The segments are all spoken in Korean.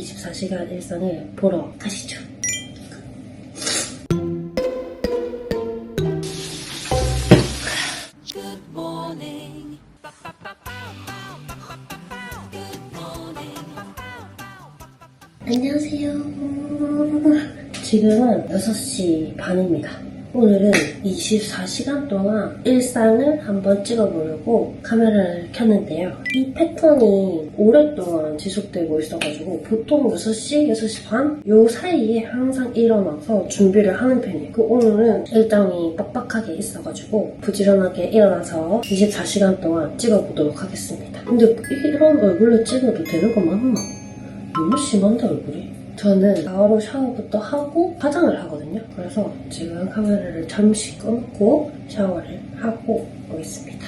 24시간 일상을 보러 가시죠. 안녕하세요. 지금은 6시 반입니다. 오늘은 24시간 동안 일상을 한번 찍어보려고 카메라를 켰는데요. 이 패턴이 오랫동안 지속되고 있어가지고 보통 6시, 6시 반? 요 사이에 항상 일어나서 준비를 하는 편이에요. 그 오늘은 일정이 빡빡하게 있어가지고 부지런하게 일어나서 24시간 동안 찍어보도록 하겠습니다. 근데 이런 얼굴로 찍어도 되는 거 맞나? 너무 심한데 얼굴이 저는 바로 샤워부터 하고 화장을 하거든요. 그래서 지금 카메라를 잠시 끊고 샤워를 하고 오겠습니다.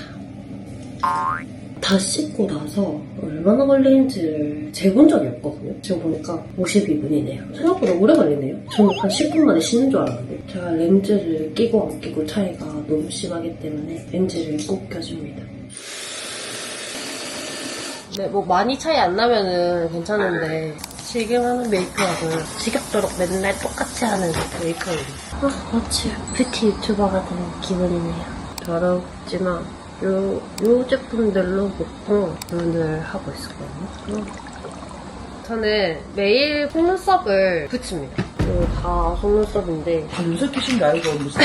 다 씻고 나서 얼마나 걸리는지를 재본 적이 없거든요. 지금 보니까 52분이네요. 생각보다 오래 걸리네요. 저는 한 10분 만에 씻는 줄 알았는데 제가 렌즈를 끼고 안 끼고 차이가 너무 심하기 때문에 렌즈를 꼭 껴줍니다. 네, 뭐 많이 차이 안 나면은 괜찮은데 지금 하는 메이크업을 지겹도록 맨날 똑같이 하는 메이크업입니다. 아, 마치 뷰티 유튜버가 된 기분이네요. 더럽지만 요, 요 제품들로 보통 눈을 하고 있었거든요. 음. 저는 매일 속눈썹을 붙입니다. 이거 다 속눈썹인데 아, 눈썹 끼신 거 알고 무슨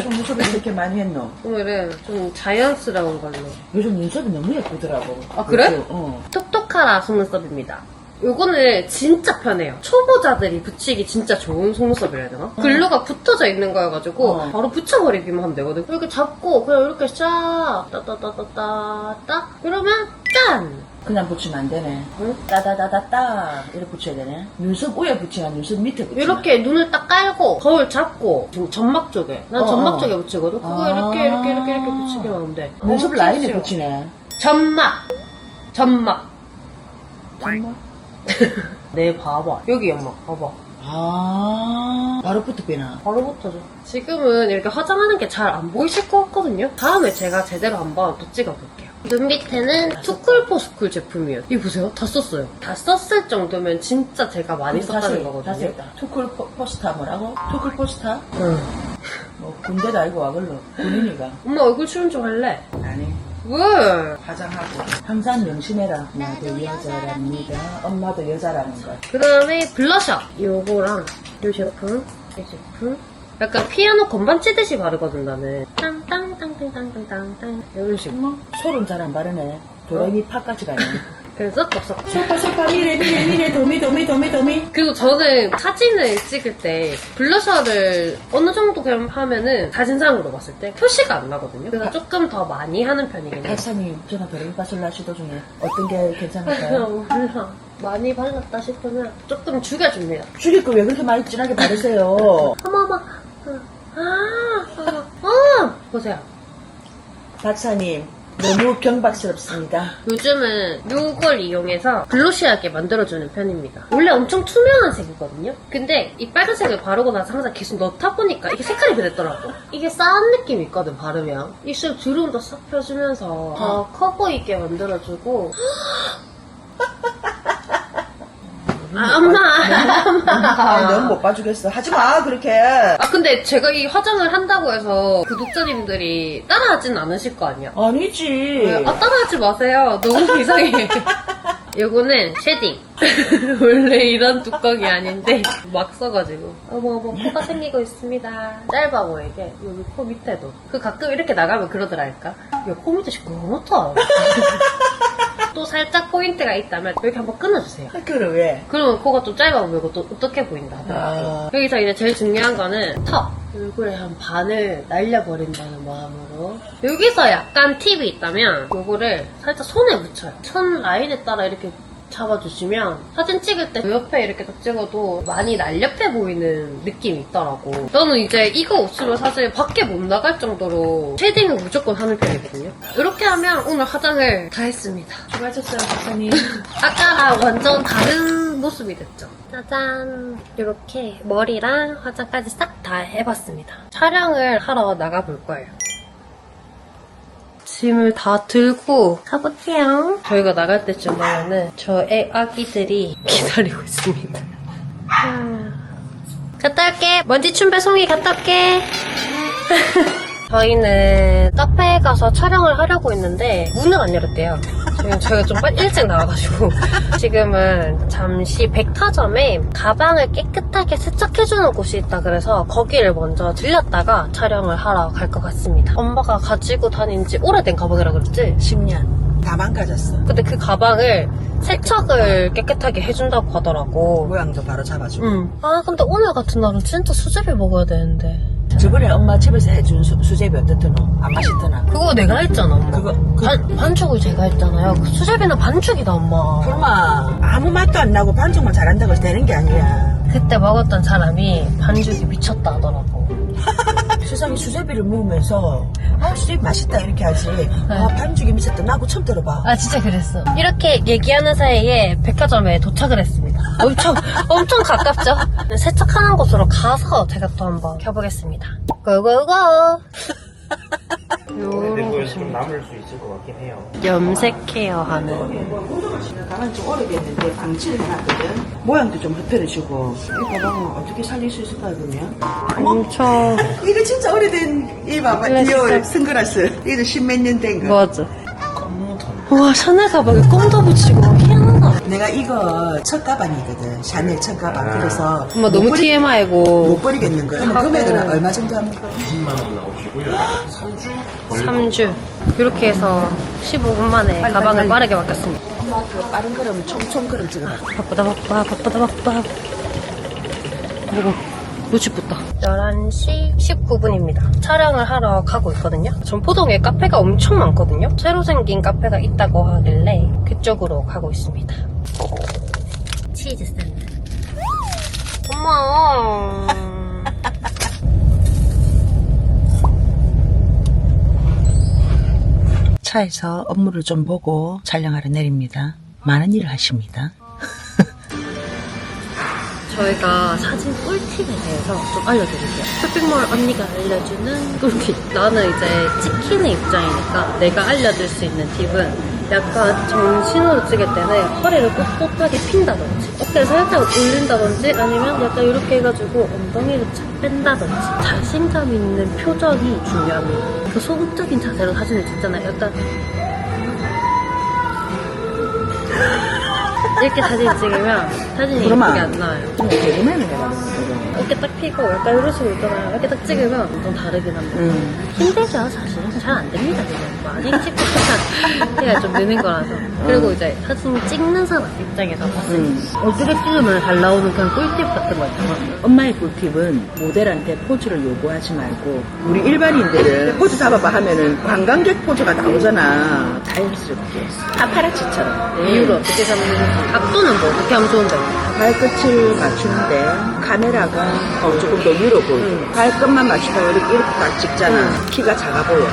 속눈썹을 그렇게 많이 했노? 오늘은 좀 자연스러운 걸로 요즘 눈썹이 너무 예쁘더라고. 아, 그래? 그래서, 어. 톡톡하라 속눈썹입니다. 요거는 진짜 편해요. 초보자들이 붙이기 진짜 좋은 속눈썹이라 해야 되나? 글루가 붙어져 있는 거여가지고 어. 바로 붙여버리기만 하면 되거든. 이렇게 잡고 그냥 이렇게 쫙 따따따따따 딱 이러면 짠! 그냥 붙이면 안 되네. 응? 따다다다따 이렇게 붙여야 되네. 눈썹 위에 붙이나 눈썹 밑에 붙이나. 이렇게 눈을 딱 깔고 거울 잡고 지금 점막 쪽에 난 어, 점막 어. 쪽에 붙이거든. 그거 아. 이렇게 이렇게 이렇게 이렇게 붙이기만 하면 돼. 눈썹 라인에. 붙이네. 점막! 점막! 정말? 네 봐봐. 여기 연막 봐봐. 아, 바로 붙어 빼나. 바로 붙어줘. 지금은 이렇게 화장하는 게 잘 안 보이실 것 같거든요? 다음에 제가 제대로 한번 또 찍어볼게요. 눈 밑에는 투쿨포스쿨 제품이에요. 이 보세요. 다 썼어요. 다 썼을 정도면 진짜 제가 많이 썼다는 다 거거든요. 썼다. 투쿨 포- 포스타 뭐라고? 투쿨 포스타? 응. 뭐 군대도 아니고 와글로 군인이가. 엄마 얼굴 출연 좀 할래? 왜? 화장하고 항상 명심해라. 나도 여자랍니다. 엄마도 여자라는 걸. 그 다음에 블러셔. 요거랑 요 제품, 이 제품. 약간 피아노 건반 치듯이 바르거든, 나는. 땅땅땅땅땅땅땅. 이런 식으로. 어머, 소름 잘 안 바르네. 도레미 파까지 가네. 그래서 떡석 소파 소파 미래 미래 미래 도미 도미 도미 도미. 그리고 저는 사진을 찍을 때 블러셔를 어느 정도 그냥 하면은 사진상으로 봤을 때 표시가 안 나거든요. 그래서 조금 더 많이 하는 편이긴 해요. 박사님, 도레미 파솔라 시도 중에 어떤 게 괜찮을까요? 몰라. 많이 발랐다 싶으면 조금 죽여줍니다. 죽일 거왜 그렇게 많이 진하게 바르세요? 어머, 어머. 아, 아, 아. 보세요. 박사님, 너무 경박스럽습니다. 요즘은 이걸 이용해서 글로시하게 만들어주는 편입니다. 원래 엄청 투명한 색이거든요? 근데 이 빨간색을 바르고 나서 항상 계속 넣다 보니까 이게 색깔이 그랬더라고. 이게 싸한 느낌이 있거든, 바르면. 입술 주름도 싹 펴주면서 더 커 보이게 만들어주고. 아, 엄마! 아, 너무 못 봐주겠어. 하지 마, 그렇게. 아, 근데 제가 이 화장을 한다고 해서 구독자님들이 따라하진 않으실 거 아니야? 아니지. 아, 따라하지 마세요. 너무 이상해. 요거는 쉐딩. 원래 이런 뚜껑이 아닌데 막 써가지고 어머 어머 코가 생기고 있습니다. 짧아 보이게 여기 코 밑에도 그 가끔 이렇게 나가면 그러더랄까. 야코 밑에 시꺼멓다. 또 살짝 포인트가 있다면 이렇게 한번 끊어주세요. 학교를 왜? 그러면 코가 좀 짧아 보이고 또 어떻게 보인다 하더라고요. 아. 여기서 이제 제일 중요한 거는 턱. 얼굴에 한 반을 날려버린다는 마음으로. 여기서 약간 팁이 있다면 요거를 살짝 손에 묻혀요. 손 라인에 따라 이렇게 잡아주시면 사진 찍을 때 옆에 이렇게 딱 찍어도 많이 날렵해 보이는 느낌이 있더라고. 저는 이제 이거 없으면 사실 밖에 못 나갈 정도로 쉐딩을 무조건 하는 편이거든요. 이렇게 하면 오늘 화장을 다 했습니다. 수고하셨어요, 박사님. 아까랑 완전 다른 모습이 됐죠. 짜잔. 이렇게 머리랑 화장까지 싹 다 해봤습니다. 촬영을 하러 나가볼 거예요. 짐을 다 들고 가볼게요. 저희가 나갈 때쯤 되면은 저 애 아기들이 기다리고 있습니다. 아. 갔다 올게. 먼지 춤 배송이 갔다 올게. 저희는 카페에 가서 촬영을 하려고 했는데 문을 안 열었대요. 지금 저희가 좀 빨리 일찍 나와가지고 지금은 잠시 백화점에 가방을 깨끗하게 세척해주는 곳이 있다 그래서 거기를 먼저 들렸다가 촬영을 하러 갈 것 같습니다. 엄마가 가지고 다닌 지 오래된 가방이라 그랬지? 10년. 다 망가졌어. 근데 그 가방을 세척을 깨끗하게 해준다고 하더라고. 모양도 바로 잡아주고. 응. 아 근데 오늘 같은 날은 진짜 수제비 먹어야 되는데. 저번에 엄마 집에서 해준 수, 수제비 어떻더노? 안 맛있더나? 그거 내가 했잖아, 엄마. 그거, 그, 반, 반죽을 제가 했잖아요. 그 수제비는 반죽이다, 엄마. 설마, 아무 맛도 안 나고 반죽만 잘한다고 해서 되는 게 아니야. 그때 먹었던 사람이 반죽이 미쳤다 하더라고. 세상에 수제비를 먹으면서, 아, 수제비 맛있다, 이렇게 하지. 아, 반죽이 미쳤다. 나고 처음 들어봐. 아, 진짜 그랬어. 이렇게 얘기하는 사이에 백화점에 도착을 했습니다. 엄청, 엄청 가깝죠? 세척하는 곳으로 가서 제가 또 한번 켜보겠습니다. 고고고! 요런 냉동에서 좀. 남을 수 있을 것 같긴 해요. 염색 케어하는. 가방이 좀 오래됐는데 방치를 해놨거든. 모양도 좀 흡혈해주고. 이 가방은 어떻게 살릴 수 있을까, 그러면? 엄청. 이거 진짜 오래된, 이 봐봐, 디올 선글라스. 이거 십몇 년 된 거. 맞아. 와, 샤넬 가방에 껌도 붙이고 희한하다. 내가 이거 첫 가방이거든. 샤넬 첫 가방. 그래서. 엄마 너무 TMI고. 못 버리겠는 거야. 그럼 금액은 얼마 정도 합니까? 10만 원 나오시고요. 3주 3주. 이렇게 해서 15분 만에 빨리, 가방을 빨리. 빠르게 바꿨습니다. 엄마 그 빠른 걸음 총총 걸음 찍어봐. 바쁘다 바빠 바쁘다 바빠 뭐고 놓치 붙다 11시 19분입니다. 촬영을 하러 가고 있거든요. 전포동에 카페가 엄청 많거든요. 새로 생긴 카페가 있다고 하길래 그쪽으로 가고 있습니다. 치즈 샌드. 고마워. 차에서 업무를 좀 보고 촬영하러 내립니다. 많은 일을 하십니다. 저희가 사진 꿀팁에 대해서 좀 알려드릴게요. 쇼핑몰 언니가 알려주는 꿀팁. 나는 이제 찍히는 입장이니까 내가 알려줄 수 있는 팁은 약간 정신으로 찍을 때는 허리를 꼿꼿하게 핀다든지 어깨를 살짝 올린다든지 아니면 약간 이렇게 해가지고 엉덩이를 착 뺀다든지 자신감 있는 표정이 중요합니다. 그 소극적인 자세로 사진을 찍잖아요. 약간 이렇게 사진 찍으면 사진이 그러면 예쁘게 안 나와요. 좀 개그맨을 해라. 그거. 어깨 딱 펴고 약간 이런 식으로 있잖아요. 이렇게 딱 찍으면 좀 다르긴 합니다. 음. 힘들죠, 사실. 잘 안 됩니다, 그냥. 많이 찍고 해야 좀 느는 거라서. 그리고 이제 사진 찍는 사람 입장에서 봤을 때 음. 어떻게 찍으면 잘 나오는 그런 꿀팁 같은 거 있잖아. 엄마의 꿀팁은 모델한테 포즈를 요구하지 말고 우리 일반인들은 포즈 잡아봐 하면은 관광객 포즈가 나오잖아. 자연스럽게 파파라치처럼. 이유를 어떻게 잡는지. 각도는 뭐 어떻게 하면 좋은데? 발끝을 맞추는데 카메라가 어, 조금 더 위로 보여. 발끝만 맞추다가 이렇게, 이렇게 딱 찍잖아. 키가 작아 보여.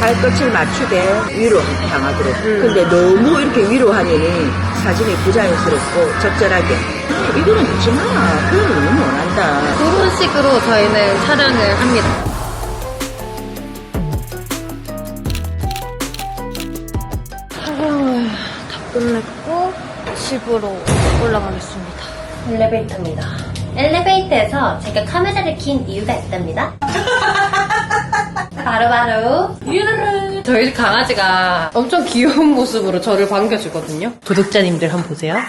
발끝을 맞추되 위로 향하도록. 근데 너무 이렇게 위로 하면은 사진이 부자연스럽고 적절하게. 이거는 잊지 마. 표현을 너무 원한다. 그런 식으로 저희는 촬영을 합니다. 촬영을 다 끝냈고 집으로 올라가겠습니다. 엘리베이터입니다. 엘리베이터에서 제가 카메라를 킨 이유가 있답니다. 바로바로 유르르 저희 강아지가 엄청 귀여운 모습으로 저를 반겨주거든요. 구독자님들 한번 보세요. 아,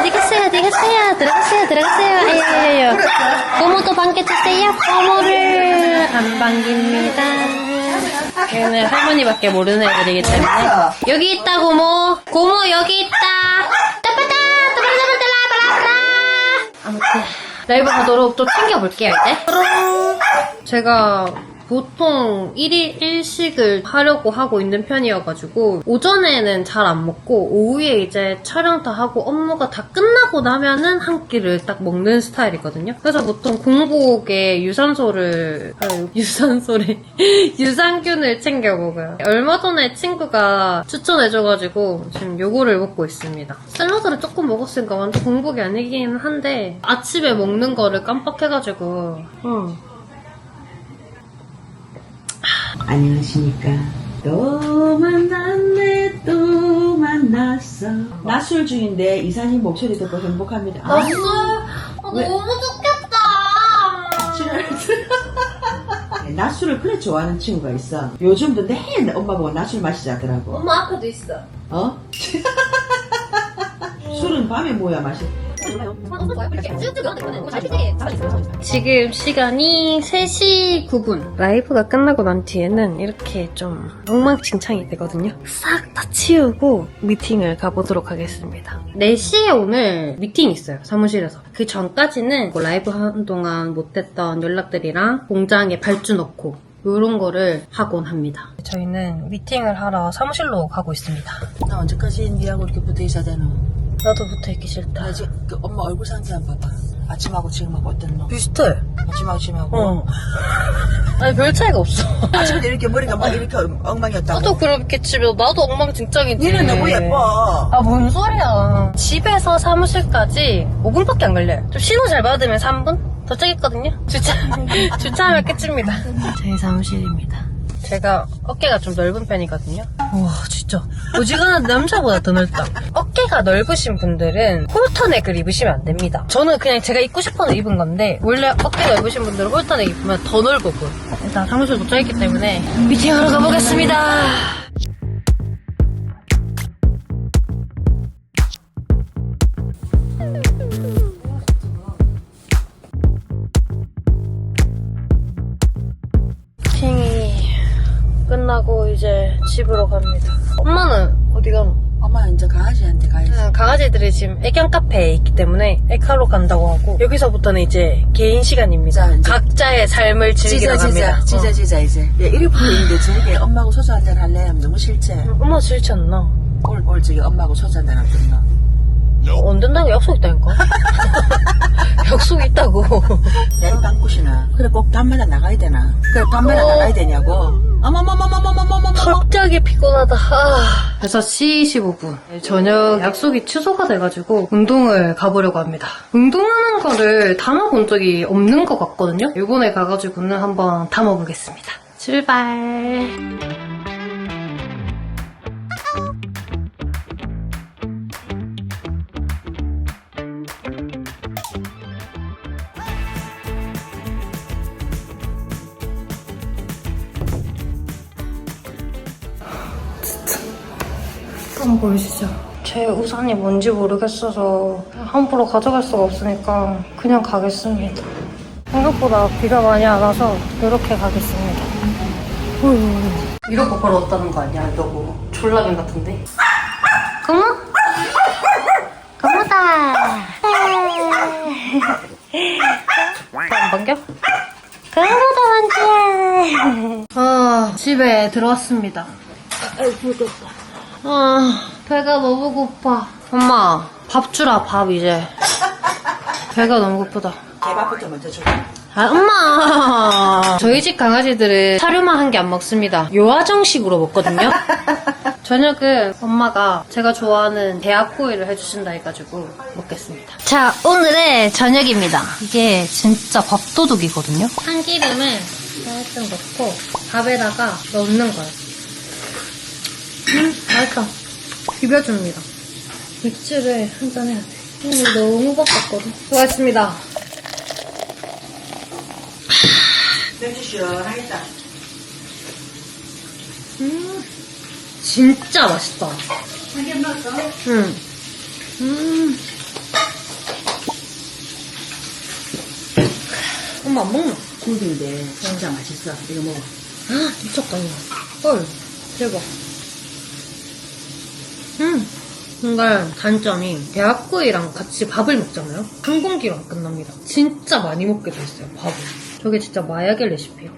어디 갔어요? 어디 갔어요? 들어갔어요? 들어갔어요? 아유, 아유, 아유. 고모도 반겨주세요. 고모를 안 반깁니다. 얘는 할머니밖에 모르는 애들이기 때문에. 여기 있다, 고모. 고모, 여기 있다. 아무튼, 라이브 가도록 또 챙겨볼게요, 이제. 제가 보통 1일 1식을 하려고 하고 있는 편이어가지고 오전에는 잘 안 먹고 오후에 이제 촬영 다 하고 업무가 다 끝나고 나면은 한 끼를 딱 먹는 스타일이거든요. 그래서 보통 공복에 유산소를 아유, 유산소래 유산균을 챙겨 먹어요. 얼마 전에 친구가 추천해줘가지고 지금 요거를 먹고 있습니다. 샐러드를 조금 먹었으니까 완전 공복이 아니긴 한데 아침에 먹는 거를 깜빡해가지고 음. 안녕하십니까. 또 만났네, 또 만났어. 낮술 중인데 이사님 목소리 듣고 행복합니다. 아, 술? 왜? 너무 좋겠다. 네, 낮술을 그래 좋아하는 친구가 있어. 요즘도 내내 엄마 보고 낮술 마시자더라고. 엄마 앞에도 있어. 어? 술은 밤에 뭐야 마시? 지금 시간이 3시 9분. 라이브가 끝나고 난 뒤에는 이렇게 좀 엉망진창이 되거든요. 싹 다 치우고 미팅을 가보도록 하겠습니다. 4시에 오늘 미팅 있어요. 사무실에서. 그 전까지는 뭐 라이브 하는 동안 못했던 연락들이랑 공장에 발주 넣고 이런 거를 하곤 합니다. 저희는 미팅을 하러 사무실로 가고 있습니다. 나 언제까지 니하고 이렇게 붙어 있어야 되노? 나도 붙어 있기 싫다. 나 지금 그 엄마 얼굴 상태 한번 봐봐. 아침하고 지금하고 어땠노? 비슷해. 아침하고 지금하고. 어. 아니 별 차이가 없어. 아침에 이렇게 머리가 막 이렇게 엉망이었다고. 나도 그렇겠지만 나도 엉망진창이지. 니는 너무 예뻐. 아, 뭔 소리야. 집에서 사무실까지 5분밖에 안 걸려요. 좀 신호 잘 받으면 3분? 도착했거든요? 주차, 주차하면 끝입니다. 저희 사무실입니다. 제가 어깨가 좀 넓은 편이거든요. 와, 진짜. 어지간한 남자보다 더 넓다. 어깨가 넓으신 분들은 홀터넥을 입으시면 안 됩니다. 저는 그냥 제가 입고 싶어서 입은 건데, 원래 어깨 넓으신 분들은 홀터넥 입으면 더 넓어 보여. 일단 사무실 도착했기 때문에 미팅하러 가보겠습니다. 집으로 갑니다. 엄마는 어디 가노? 엄마 이제 강아지한테 가야지. 음, 강아지들이 지금 애견 카페에 있기 때문에 에카로 간다고 하고 여기서부터는 이제 개인 시간입니다. 자, 이제. 각자의 삶을 즐기러 찢어 갑니다. 찢어 찢어 어. 찢어 이제. 야 이렇게 있는데 저녁에 엄마하고 소주 한잔 할래? 하면 너무 싫지. 음, 엄마 싫지 않나? 오늘 오늘 저기 엄마하고 소주 한잔 할 줬나? 어, 안 된다고 약속 있다니까? 약속 있다고. 내일 방구시나. 그래 꼭 밤마다 나가야 되나? 그래 밤마다 어. 나가야 되냐고. 어머머머머머머머머머. 갑자기 피곤하다. 아. 6시 15분. 저녁 약속이 취소가 돼가지고 운동을 가보려고 합니다. 운동하는 거를 담아본 적이 없는 것 같거든요. 이번에 가가지고는 한번 담아보겠습니다. 출발. 한번 보여주시죠. 제 우산이 뭔지 모르겠어서 함부로 가져갈 수가 없으니까 그냥 가겠습니다. 생각보다 비가 많이 안 와서 이렇게 가겠습니다. 이러고 걸어왔다는 거 아니야? 이러고 졸라맨 같은데? 고모? 고모다! 안 반겨? 고모다 반겨! 아, 집에 들어왔습니다. 아, 배가 너무 고파. 엄마, 밥 주라, 밥 이제. 배가 너무 고프다. 개밥부터 먼저 줘. 아, 엄마! 저희 집 강아지들은 사료만 한개안 먹습니다. 요아정식으로 먹거든요? 저녁은 엄마가 제가 좋아하는 대학구이를 해주신다 해가지고 먹겠습니다. 자, 오늘의 저녁입니다. 이게 진짜 밥도둑이거든요? 참기름을 살짝 넣고 밥에다가 넣는 거예요. 음, 맛있다. 비벼줍니다. 맥주를 한 잔 해야 돼. 오늘 너무 바빴거든. 수고하셨습니다. 맥주 시원하겠다. 음, 진짜 맛있다. 한개 먹었어? 응. 음. 엄마 안 먹나? 국인데 진짜 맛있어. 이거 먹어. 아, 미쳤다, 이거. 헐, 대박. 음. 근데 단점이 대학구이랑 같이 밥을 먹잖아요? 한 공기로 안 끝납니다. 진짜 많이 먹게 돼 있어요, 밥을. 저게 진짜 마약의 레시피야.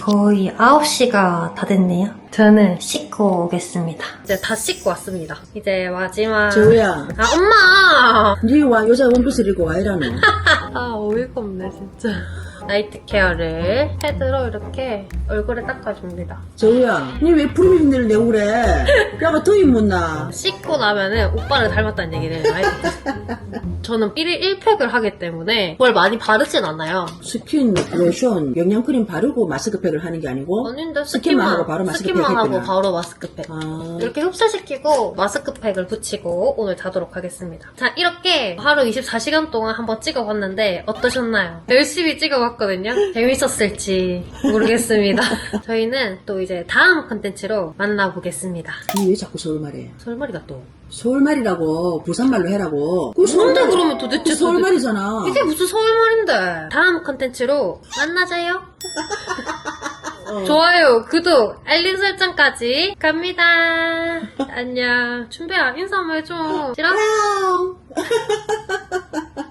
거의 9시가 다 됐네요. 저는 씻고 오겠습니다. 이제 다 씻고 왔습니다. 이제 마지막. 재우야. 아, 엄마! 니와 여자 원피스를 입고 와 이라노. 아, 어이가 없네, 진짜. 나이트 케어를 헤드로 이렇게 얼굴에 닦아줍니다. 재우야. 니왜 프로미인들을 내고 그래? 야가 더위 묻나? 씻고 나면은 오빠를 닮았다는 얘기를 많이 듣고 저는 1일 1팩을 하기 때문에 뭘 많이 바르진 않아요. 스킨, 로션, 영양크림 바르고 마스크팩을 하는 게 아니고 아닌데 스킨만 스킨만, 하고 바로 마스크팩 스킨만 하고 했구나. 바로 마스크팩. 아, 이렇게 흡수시키고 마스크팩을 붙이고 오늘 자도록 하겠습니다. 자, 이렇게 하루 24시간 동안 한번 찍어봤는데 어떠셨나요? 열심히 찍어봤거든요. 재밌었을지 모르겠습니다. 저희는 또 이제 다음 컨텐츠로 만나보겠습니다. 니왜 자꾸 서울말해? 설머리가 또. 서울말이라고 부산말로 해라고. 그 뭔데 그러면 도대체 서울말이잖아. 이게 무슨 서울말인데. 다음 컨텐츠로 만나자요. 좋아요, 구독, 알림 설정까지 갑니다. 안녕. 준비야, 인사 한번 해줘. 싫어? 안녕.